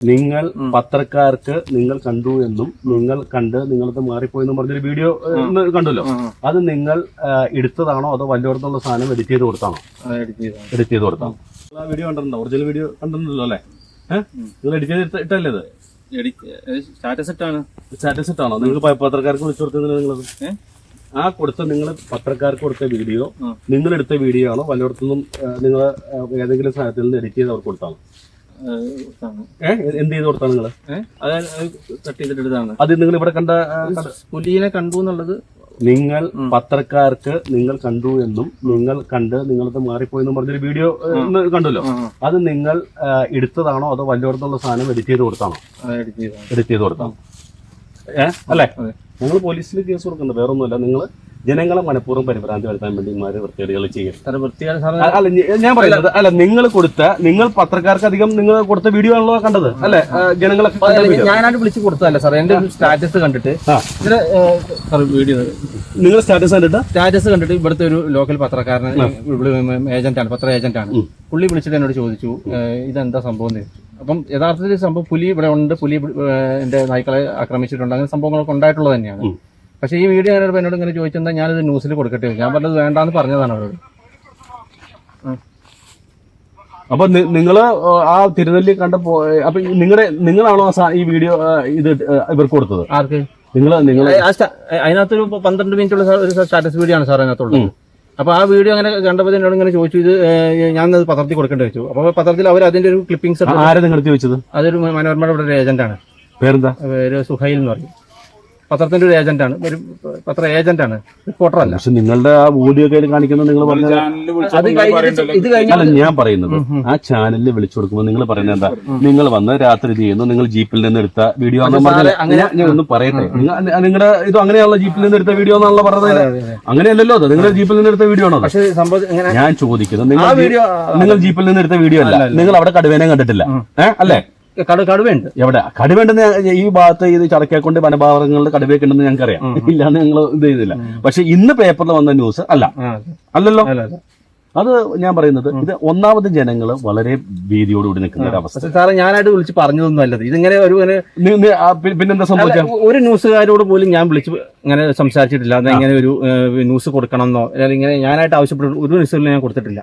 നിങ്ങൾ പത്രക്കാർക്ക് നിങ്ങൾ കണ്ടു എന്നും നിങ്ങൾ കണ്ട് നിങ്ങളത് മാറിപ്പോയെന്നും പറഞ്ഞൊരു വീഡിയോ കണ്ടല്ലോ. അത് നിങ്ങൾ എടുത്തതാണോ അതോ വല്ലയിടത്തുള്ള സാധനം എഡിറ്റ് ചെയ്ത് കൊടുത്താണോ? എഡിറ്റ് ചെയ്ത് കൊടുത്താണോ? ആ വീഡിയോ കണ്ടിട്ടുണ്ടോ? ഒറിജിനൽ വീഡിയോ കണ്ടിട്ടുണ്ടല്ലോ അല്ലേ? നിങ്ങൾ എഡിറ്റ് ചെയ്ത് ഇട്ട- ഇട്ടല്ലേ ഇത്? സ്റ്റാറ്റസ് ഇട്ടാണ്. സ്റ്റാറ്റസ് ഇട്ടാണോ? നിങ്ങൾ പത്രക്കാർക്ക് വിളിച്ചു കൊടുത്തത് നിങ്ങളത്? ആ കൊടുത്ത നിങ്ങൾ പത്രക്കാർക്ക് കൊടുത്ത വീഡിയോ നിങ്ങളെടുത്ത നിങ്ങൾ എടുത്ത വീഡിയോ ആണോ? വല്ലയിടത്തുനിന്നും നിങ്ങൾ ഏതെങ്കിലും സാധനത്തിൽ നിന്ന് എഡിറ്റ് ചെയ്ത് അവർക്ക് കൊടുത്താണോ? എന്ത് ചെയ്ത് കൊടുത്താണ് നിങ്ങൾ അതായത് കട്ട് അത് നിങ്ങൾ ഇവിടെ കണ്ട പുലിയെ കണ്ടു എന്നുള്ളത് നിങ്ങൾ പത്രക്കാർക്ക് നിങ്ങൾ കണ്ടു എന്നും നിങ്ങൾ കണ്ട് നിങ്ങളത് മാറിപ്പോയെന്നും പറഞ്ഞൊരു വീഡിയോ കണ്ടല്ലോ? അത് നിങ്ങൾ എടുത്തതാണോ അതോ വല്ലയിടത്തുള്ള സാധനം എഡിറ്റ് ചെയ്ത് കൊടുത്താണോ? എഡിറ്റ് ചെയ്ത് കൊടുത്താണോ? ഏഹ് അല്ലേ. നിങ്ങൾ പോലീസിൽ കേസ് കൊടുക്കുന്നുണ്ട്. വേറൊന്നുമല്ല. നിങ്ങൾ ജനങ്ങളെ മനഃപൂർവം പരിഭ്രാന്തി വരുത്താൻ വേണ്ടി ഇമാര് വൃത്തികേടുകൾ ചെയ്യും. അല്ല ഞാൻ പറയുന്നത് അല്ല. നിങ്ങൾ കൊടുത്ത നിങ്ങൾ പത്രക്കാർക്ക് അധികം നിങ്ങൾ കൊടുത്ത വീഡിയോ ആണല്ലോ കണ്ടത് അല്ലെ? ജനങ്ങളെ. ഞാനായിട്ട് വിളിച്ച് കൊടുത്തതല്ല സാർ എന്റെ സ്റ്റാറ്റസ് കണ്ടിട്ട്. വീഡിയോ നിങ്ങൾ സ്റ്റാറ്റസ് കണ്ടിട്ട്? സ്റ്റാറ്റസ് കണ്ടിട്ട് ഇവിടുത്തെ ഒരു ലോക്കൽ പത്രക്കാരൻ ഏജന്റ് ആണ് പത്ര ഏജന്റ് ആണ്. പുള്ളി വിളിച്ചിട്ട് എന്നോട് ചോദിച്ചു ഇതെന്താ സംഭവം എന്ന് അപ്പം യഥാർത്ഥത്തിൽ സംഭവം പുലി ഇവിടെ ഉണ്ട് പുലി എന്റെ നായ്ക്കളെ ആക്രമിച്ചിട്ടുണ്ട് അങ്ങനെ സംഭവങ്ങളൊക്കെ ഉണ്ടായിട്ടുള്ളത് തന്നെയാണ്. പക്ഷേ ഈ വീഡിയോ ഞാനിപ്പോൾ എന്നോട് ഇങ്ങനെ ചോദിച്ചെന്താ ഞാനിത് ന്യൂസിൽ കൊടുക്കട്ടെ? ഞാൻ പറഞ്ഞത് വേണ്ടാന്ന് പറഞ്ഞതാണ് അവരോട്. അപ്പൊ നിങ്ങൾ ആ തിരുനെല്ലി കണ്ട പോ- അപ്പൊ നിങ്ങളുടെ നിങ്ങളാണോ ഈ വീഡിയോ ഇത് ഇവർക്ക് കൊടുത്തത്? ആർക്ക്? നിങ്ങൾ നിങ്ങൾ അതിനകത്തൊരു പന്ത്രണ്ട് മിനിറ്റ് ഉള്ള ഒരു സ്റ്റാറ്റസ് വീഡിയോ ആണ് സാർ അതിനകത്തുള്ളത്. അപ്പൊ ആ വീഡിയോ അങ്ങനെ കണ്ടപ്പോൾ എന്നോട് ഇങ്ങനെ ചോദിച്ചു ഇത് ഞാൻ അത് പത്രത്തിൽ കൊടുക്കേണ്ടി വെച്ചു. അപ്പൊ പത്രത്തിൽ അവർ അതിന്റെ ഒരു ക്ലിപ്പിംഗ്സ് ആരെ നിങ്ങൾ ചോദിച്ചത്? അതൊരു മനോരമയുടെ ഒരു ആണ്. പേരെന്താ? പേര് സുഹൈൽ എന്ന് പറയും. പത്രത്തിന്റെ ഒരു ഏജന്റാണ്. ഒരു പത്ര ഏജന്റാണ്. റിപ്പോർട്ടറല്ല. റിപ്പോർട്ടർ അല്ല പക്ഷെ നിങ്ങളുടെ ആ വീഡിയോ കയ്യിൽ കാണിക്കുന്നത് നിങ്ങൾ അത് ഇത് അല്ല ഞാൻ പറയുന്നത് ആ ചാനലിൽ വിളിച്ചു കൊടുക്കുമ്പോൾ നിങ്ങൾ പറയുന്നത് എന്താ? നിങ്ങൾ വന്ന് രാത്രി ഇത് ചെയ്യുന്നു നിങ്ങൾ ജീപ്പിൽ നിന്ന് എടുത്ത വീഡിയോ അങ്ങനെ- ഞാൻ ഒന്നും പറയട്ടെ. നിങ്ങളുടെ ഇത് അങ്ങനെയാണല്ലോ ജീപ്പിൽ നിന്ന് എടുത്ത വീഡിയോ എന്നാണല്ലോ പറഞ്ഞത്? അങ്ങനെയല്ലല്ലോ അത്. നിങ്ങളുടെ ജീപ്പിൽ നിന്ന് എടുത്ത വീഡിയോ ആണോ ഞാൻ ചോദിക്കുന്നത് നിങ്ങൾ ആ വീഡിയോ നിങ്ങൾ ജീപ്പിൽ നിന്ന് എടുത്ത വീഡിയോ അല്ല. നിങ്ങൾ അവിടെ കടുവേനെ കണ്ടിട്ടില്ല. ഏഹ് അല്ലേ? കട കടുവയുണ്ട്. എവിടെ? കടുവയുണ്ടെന്ന് ഈ ഭാഗത്ത് ഇത് ചടക്കേക്കൊണ്ട് വനഭാഗങ്ങളിൽ കടുവയൊക്കെ ഉണ്ടെന്ന് ഞങ്ങൾക്കറിയാം. ഇല്ലാന്ന് ഞങ്ങൾ ഇത് ചെയ്തില്ല. പക്ഷെ ഇന്ന് പേപ്പറിൽ വന്ന ന്യൂസ് അല്ല. അല്ലല്ലോ? അല്ല, അല്ല. അത് ഞാൻ പറയുന്നത് ഇത് ഒന്നാമത് ജനങ്ങൾ വളരെ ഭീതിയോടുകൂടി നിൽക്കുന്ന ഒരു അവസ്ഥ സാറെ ഞാനായിട്ട് വിളിച്ച് പറഞ്ഞതൊന്നും അല്ലത്. ഇതിങ്ങനെ ഒരു പിന്നെന്താ സംഭവിച്ചത് ഒരു ന്യൂസുകാരോട് പോലും ഞാൻ വിളിച്ച് ഇങ്ങനെ സംസാരിച്ചിട്ടില്ല. അത് ഇങ്ങനെ ഒരു ന്യൂസ് കൊടുക്കണം എന്നോ അല്ലെങ്കിൽ ഇങ്ങനെ ഞാനായിട്ട് ആവശ്യപ്പെട്ട ഒരു ന്യൂസുകളും ഞാൻ കൊടുത്തിട്ടില്ല.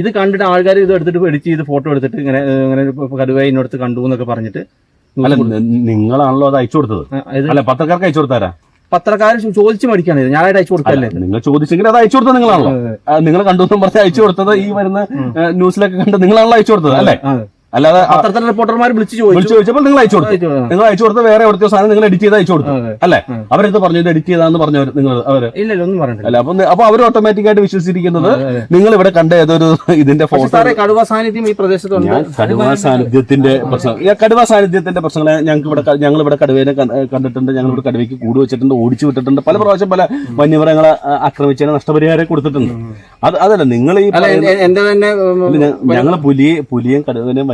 ഇത് കണ്ടിട്ട് ആൾക്കാർ ഇത് എടുത്തിട്ട് എഡിറ്റ് ഇത് ഫോട്ടോ എടുത്തിട്ട് ഇങ്ങനെ ഇങ്ങനെ കടുവ ഇന്നടുത്ത് കണ്ടു എന്നൊക്കെ പറഞ്ഞിട്ട് അല്ല നിങ്ങളാണല്ലോ അത് അയച്ചു കൊടുത്തത്. അല്ല പത്രക്കാർക്ക് അയച്ചു കൊടുത്താരാ? പത്രക്കാർ ചോദിച്ചു മേടിക്കാണ് ഇത്. ഞാനായിട്ട് അയച്ചു കൊടുത്തല്ലേ നിങ്ങൾ ചോദിച്ചെങ്കിൽ അത് അയച്ചു കൊടുത്തത് നിങ്ങളാണല്ലോ. നിങ്ങൾ കണ്ടു പറഞ്ഞ് അയച്ചു കൊടുത്തത് ഈ വരുന്ന ന്യൂസിലൊക്കെ കണ്ട് നിങ്ങളാണല്ലോ അയച്ചു കൊടുത്തത് അല്ലേ. അല്ലാതെ അത്തരത്തിലുള്ള റിപ്പോർട്ടർമാർ വിളിച്ച് വിളിച്ചു ചോദിച്ചു. വിളിച്ചു ചോദിച്ചപ്പോൾ നിങ്ങൾ അയച്ചു കൊടുത്തു. നിങ്ങൾ അയച്ചു കൊടുത്ത വേറെ എവിടുത്തെ സാധനം നിങ്ങൾ എഡിറ്റ് ചെയ്ത് അയച്ചു കൊടുത്തു. അല്ലേ? അവരെടുത്ത് പറഞ്ഞു? ഇത് എഡിറ്റ് ചെയ്താന്ന് പറഞ്ഞു നിങ്ങൾ അവർ. അല്ല അപ്പൊ അപ്പൊ അവർ ഓട്ടോമാറ്റിക് ആയിട്ട് വിശ്വസിച്ചിരിക്കുന്നത് നിങ്ങൾ ഇവിടെ കണ്ട ഏതൊരു ഇതിന്റെ ഫോട്ടോ കടുവ സാന്നിധ്യം ഈ പ്രദേശത്തുണ്ട്. കടുവ സാന്നിധ്യത്തിന്റെ പ്രശ്നം. കടുവ സാന്നിധ്യത്തിന്റെ പ്രശ്നങ്ങളെ ഞങ്ങൾക്ക് ഇവിടെ ഞങ്ങൾ ഇവിടെ കടുവേനെ കണ്ടിട്ടുണ്ട്. ഞങ്ങൾ ഇവിടെ കടുവയ്ക്ക് കൂട് വെച്ചിട്ടുണ്ട് ഓടിച്ചു വിട്ടിട്ടുണ്ട്. പല പ്രാവശ്യം പല വന്യമൃഗങ്ങളെ ആക്രമിച്ച ആക്രമിച്ചതിന് നഷ്ടപരിഹാരം കൊടുത്തിട്ടുണ്ട്. അത് അതല്ല നിങ്ങൾ ഈ എന്റെ തന്നെ ഞങ്ങൾ പുലിയെ പുലിയും കടുവനെയും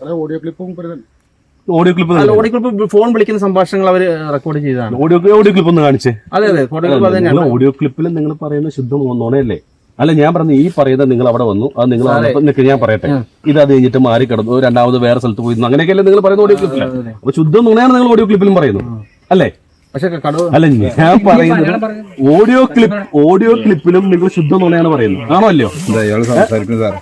audio ക്ലിപ്പും audio clip audio clip phone വിളിക്കുന്ന സംഭാഷണങ്ങൾ അവർ റെക്കോർഡ് ചെയ്തതാണ്. ഓഡിയോ ഓഡിയോ ക്ലിപ്പ് ഒന്ന് കാണിച്ചേ. അതെ അതെ നിങ്ങൾ ഓഡിയോ ക്ലിപ്പിൽ നിങ്ങൾ പറയുന്ന ശുദ്ധം നുണയല്ലേ അല്ല ഞാൻ പറഞ്ഞു ഈ പറയുന്നത് നിങ്ങൾ അവിടെ വന്നു അത് നിങ്ങൾ നിൽക്കുക നിൽക്ക് ഞാൻ പറയട്ടെ. ഇത് അത് കഴിഞ്ഞിട്ട് മാറി കിടന്നു രണ്ടാമത് വേറെ സ്ഥലത്ത് പോയി നിന്നു. അങ്ങനെയൊക്കെയല്ലേ നിങ്ങൾ പറയുന്ന ഓഡിയോ ക്ലിപ്പിൽ അതെ. അപ്പൊ ശുദ്ധം നുണയാണ് നിങ്ങൾ ഓഡിയോ ക്ലിപ്പിലും പറയുന്നു അല്ലേ? അല്ല ഞാൻ പറയുന്നത് ഓഡിയോ ക്ലിപ്പ് ഓഡിയോ ക്ലിപ്പിലും നിങ്ങൾ ശുദ്ധ നുണയാണ് പറയുന്നത്. ആണോ അല്ലയോ? സംസാരിക്കുന്നത് സാർ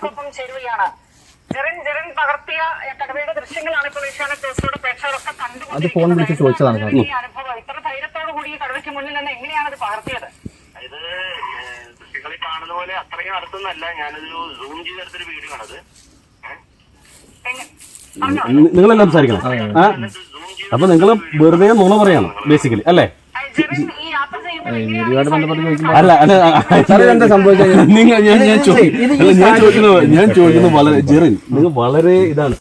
അത് ഫോൺ വിളിച്ച് ചോദിച്ചതാണ് സാർ. ഇത് പകർത്തിയത് ഇത് ദൃശ്യങ്ങളിൽ കാണുന്ന പോലെ അത്രയും അടുത്തൊന്നല്ല. ഞാനതൊരു സൂം ചെയ്തെടുത്തൊരു വീഡിയോ ആണത് എങ്ങനെ നിങ്ങളെല്ലാം സംസാരിക്കണം. ആ അപ്പൊ നിങ്ങൾ വെറുതെ നുണ പറയാണ് ബേസിക്കലി അല്ലേ? അല്ല സംഭവിച്ചത്? നിങ്ങൾ ഞാൻ ചോദിക്കുന്നത് ഞാൻ ചോദിക്കുന്നത് വളരെ ജെറിൻ നിങ്ങൾ വളരെ ഇതാണ്.